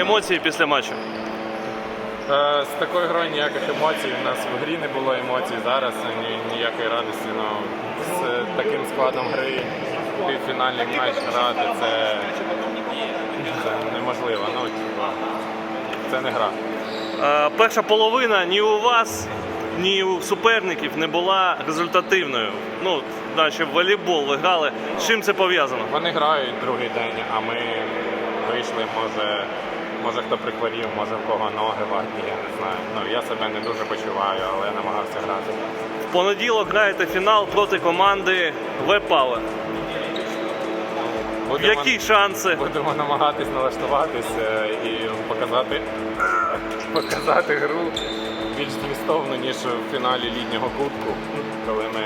емоції після матчу? Е, З такою грою ніяких емоцій. У нас в грі не було емоцій зараз, ні, ніякої радості. Ну, з таким складом гри півфінальний матч грати це, це неможливо. Ну, це не гра. Е, перша половина ні у вас, ні у суперників не була результативною. Ну, наче волейбол ви грали. З чим це пов'язано? Вони грають другий день, а ми вийшли, може, може хто прихворів, може в кого ноги ватні, я не знаю. Ну, я себе не дуже почуваю, але я намагався грати. В понеділок граєте фінал проти команди V-Power. Будемо- Які шанси? Будемо намагатись налаштуватися і показати, показати гру більш змістовно, ніж в фіналі літнього кубку, коли ми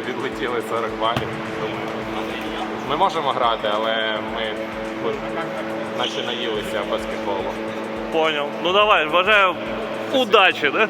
відлетіли 40 балів. Думаю, ми можемо грати, але ми наче наїлися баскетболу. Поняв. Ну давай, бажаю удачі, да?